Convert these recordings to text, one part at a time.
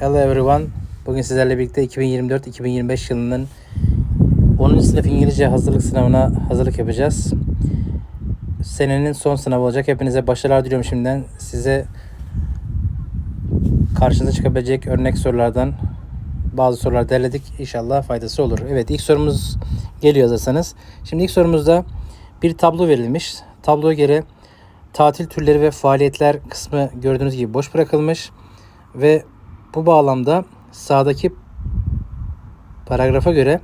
Hello everyone. Bugün sizlerle birlikte 2024-2025 yılının 10. sınıf İngilizce hazırlık sınavına hazırlık yapacağız. Senenin son sınavı olacak. Hepinize başarılar diliyorum şimdiden. Size karşınıza çıkabilecek örnek sorulardan bazı sorular derledik. İnşallah faydası olur. Evet ilk sorumuz geliyor hazırsanız. Şimdi ilk sorumuzda bir tablo verilmiş. Tabloya göre tatil türleri ve faaliyetler kısmı gördüğünüz gibi boş bırakılmış ve bu bağlamda sağdaki paragrafa göre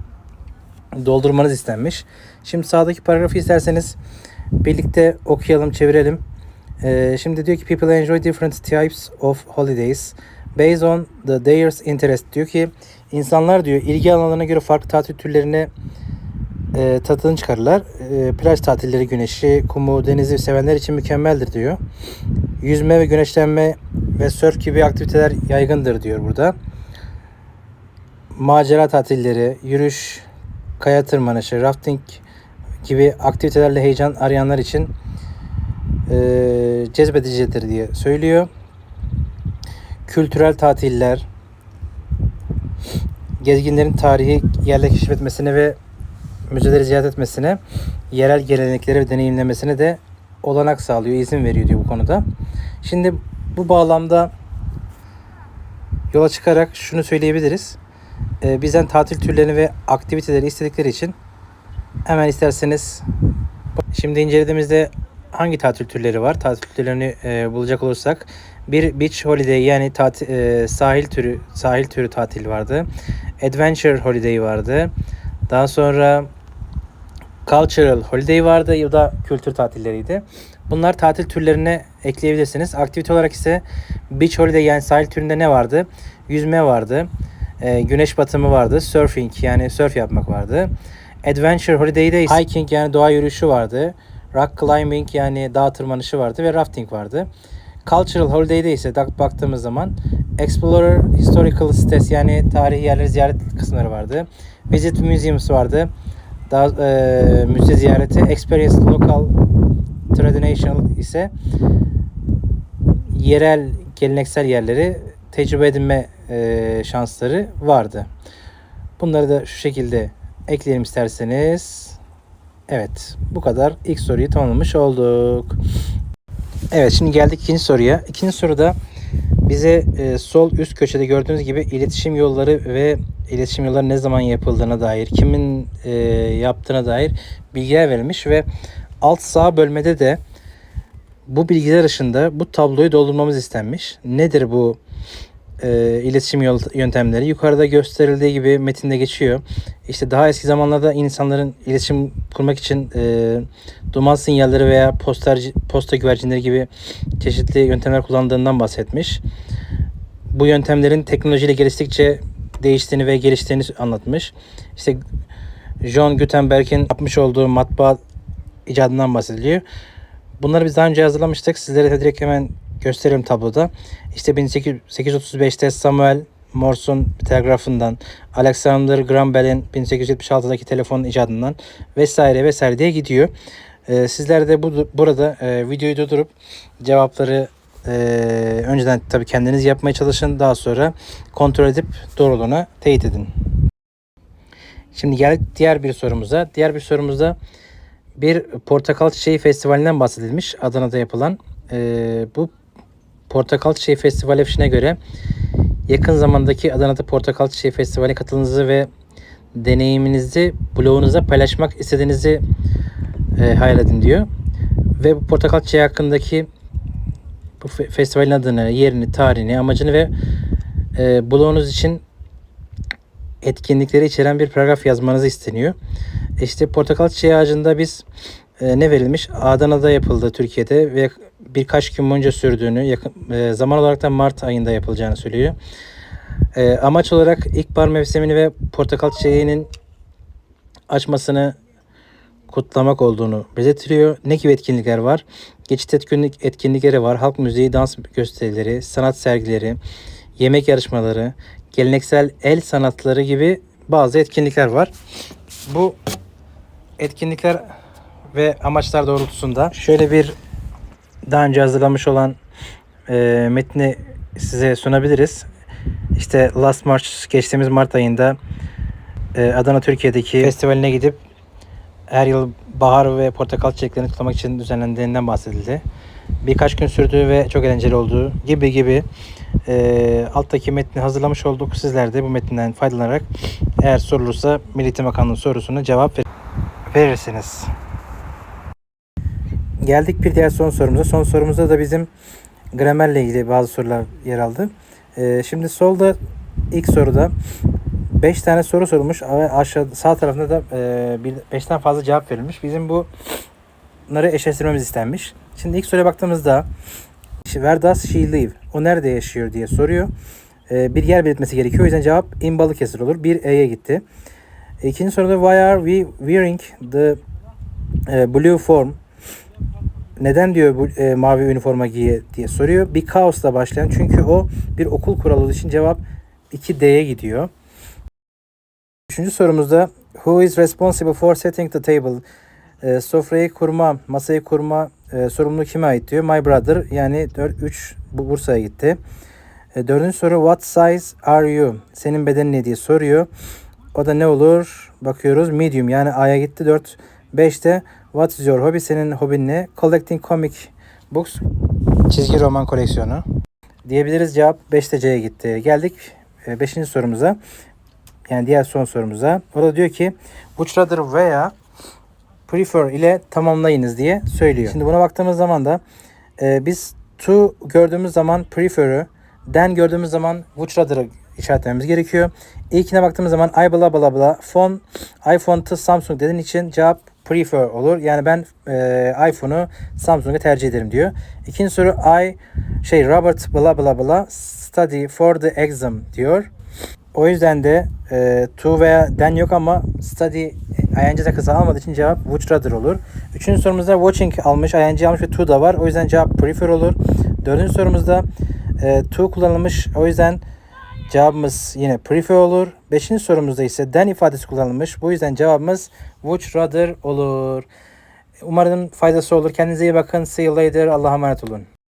doldurmanız istenmiş. Şimdi sağdaki paragrafı isterseniz birlikte okuyalım, çevirelim. Ee, şimdi diyor ki people enjoy different types of holidays based on the theirs interest. Diyor ki insanlar diyor ilgi alanlarına göre farklı tatil türlerini e, tadını çıkarırlar. E, plaj tatilleri güneşi, kumu, denizi sevenler için mükemmeldir diyor. Yüzme ve güneşlenme ve surf gibi aktiviteler yaygındır diyor burada. Macera tatilleri, yürüyüş, kaya tırmanışı, rafting gibi aktivitelerle heyecan arayanlar için e, cezbedicidir diye söylüyor. Kültürel tatiller, gezginlerin tarihi yerler keşfetmesine ve müzeleri ziyaret etmesine, yerel gelenekleri deneyimlemesine de olanak sağlıyor, izin veriyor diyor bu konuda. Şimdi bu bağlamda yola çıkarak şunu söyleyebiliriz. Ee, bizden tatil türlerini ve aktiviteleri istedikleri için hemen isterseniz şimdi incelediğimizde hangi tatil türleri var? Tatil türlerini e, bulacak olursak bir beach holiday yani tatil, e, sahil türü sahil türü tatil vardı. Adventure holiday vardı. Daha sonra cultural holiday vardı. Ya da kültür tatilleriydi. Bunlar tatil türlerine ekleyebilirsiniz. Aktivite olarak ise beach holiday yani sahil türünde ne vardı? Yüzme vardı. E, güneş batımı vardı. Surfing yani surf yapmak vardı. Adventure holiday'de ise hiking yani doğa yürüyüşü vardı. Rock climbing yani dağ tırmanışı vardı ve rafting vardı. Cultural holiday'de ise baktığımız zaman Explorer Historical States yani tarihi yerleri ziyaret kısımları vardı. Visit Museums vardı. Daha e, müze ziyareti. Experience Local Traditional ise yerel geleneksel yerleri tecrübe edinme e, şansları vardı. Bunları da şu şekilde ekleyelim isterseniz. Evet bu kadar ilk soruyu tamamlamış olduk. Evet şimdi geldik ikinci soruya. İkinci soruda bize e, sol üst köşede gördüğünüz gibi iletişim yolları ve iletişim yolları ne zaman yapıldığına dair, kimin e, yaptığına dair bilgiler verilmiş ve alt sağ bölmede de bu bilgiler ışığında bu tabloyu doldurmamız istenmiş. Nedir bu e, iletişim yol, yöntemleri? Yukarıda gösterildiği gibi metinde geçiyor. İşte daha eski zamanlarda insanların iletişim kurmak için e, duman sinyalleri veya poster, posta güvercinleri gibi çeşitli yöntemler kullandığından bahsetmiş. Bu yöntemlerin teknolojiyle geliştikçe değiştiğini ve geliştiğini anlatmış. İşte John Gutenberg'in yapmış olduğu matbaa icadından bahsediliyor. Bunları biz daha önce hazırlamıştık. Sizlere de direkt hemen gösteriyorum tabloda. İşte 1835'te Samuel Morse'un telgrafından, Alexander Graham Bell'in 1876'daki telefon icadından vesaire vesaire diye gidiyor. Ee, sizler de bu, burada e, videoyu durdurup cevapları e, önceden tabii kendiniz yapmaya çalışın. Daha sonra kontrol edip doğruluğuna teyit edin. Şimdi geldik diğer bir sorumuza. Diğer bir sorumuzda bir portakal çiçeği festivalinden bahsedilmiş. Adana'da yapılan. Ee, bu portakal çiçeği festivali afişine göre yakın zamandaki Adana'da portakal çiçeği festivali katılınızı ve deneyiminizi blogunuza paylaşmak istediğinizi e, hayal edin diyor. Ve bu portakal çiçeği hakkındaki bu fe- festivalin adını, yerini, tarihini, amacını ve e, blogunuz için etkinlikleri içeren bir paragraf yazmanızı isteniyor. İşte portakal çiçeği ağacında biz e, ne verilmiş? Adana'da yapıldı Türkiye'de ve birkaç gün boyunca sürdüğünü, yakın, e, zaman olarak da Mart ayında yapılacağını söylüyor. E, amaç olarak ilkbahar mevsimini ve portakal çiçeğinin açmasını kutlamak olduğunu belirtiliyor. Ne gibi etkinlikler var? Geçit etkinlik etkinlikleri var. Halk müziği, dans gösterileri, sanat sergileri, yemek yarışmaları, geleneksel el sanatları gibi bazı etkinlikler var. Bu etkinlikler ve amaçlar doğrultusunda şöyle bir daha önce hazırlamış olan e, metni size sunabiliriz. işte Last March geçtiğimiz Mart ayında e, Adana Türkiye'deki festivaline gidip her yıl bahar ve portakal çiçeklerini kutlamak için düzenlendiğinden bahsedildi. Birkaç gün sürdüğü ve çok eğlenceli olduğu gibi gibi e, alttaki metni hazırlamış olduk. Sizler de bu metinden faydalanarak eğer sorulursa Milli Eğitim Bakanlığı sorusuna cevap ver- verirsiniz. Geldik bir diğer son sorumuza. Son sorumuzda da bizim gramerle ilgili bazı sorular yer aldı. Ee, şimdi solda ilk soruda 5 tane soru sorulmuş ve aşağı sağ tarafında da 5'ten fazla cevap verilmiş. Bizim bu bunları eşleştirmemiz istenmiş. Şimdi ilk soruya baktığımızda Where does she live? O nerede yaşıyor diye soruyor. Ee, bir yer belirtmesi gerekiyor. O yüzden cevap in Balıkesir olur. Bir E'ye gitti. İkinci soruda why are we wearing the e, blue form? Neden diyor bu e, mavi üniforma giye diye soruyor. Because'la başlayan çünkü o bir okul kuralı için cevap 2D'ye gidiyor. Üçüncü sorumuzda Who is responsible for setting the table? E, sofrayı kurma, masayı kurma e, sorumluluğu kime ait diyor. My brother yani 4, 3 bu Bursa'ya gitti. E, dördüncü soru What size are you? Senin bedenin ne diye soruyor. O da ne olur? Bakıyoruz. Medium yani A'ya gitti. 4. 5'te What is your hobby? Senin hobin ne? Collecting comic books. Çizgi roman koleksiyonu. Diyebiliriz cevap 5'te C'ye gitti. Geldik 5. sorumuza. Yani diğer son sorumuza. Orada diyor ki rather veya prefer ile tamamlayınız diye söylüyor. Şimdi buna baktığımız zaman da e, biz to gördüğümüz zaman prefer'ı, then gördüğümüz zaman which rather'ı işaretlememiz gerekiyor. İlkine baktığımız zaman I bla bla bla phone iPhone to Samsung dediğin için cevap prefer olur. Yani ben e, iPhone'u Samsung'a tercih ederim diyor. İkinci soru I şey Robert bla bla bla study for the exam diyor. O yüzden de e, to veya then yok ama study ing takısı almadığı için cevap would rather olur. Üçüncü sorumuzda watching almış, ing almış ve to da var. O yüzden cevap prefer olur. Dördüncü sorumuzda e, to kullanılmış. O yüzden cevabımız yine prefer olur. Beşinci sorumuzda ise then ifadesi kullanılmış. Bu yüzden cevabımız would rather olur. Umarım faydası olur. Kendinize iyi bakın. See you later. Allah'a emanet olun.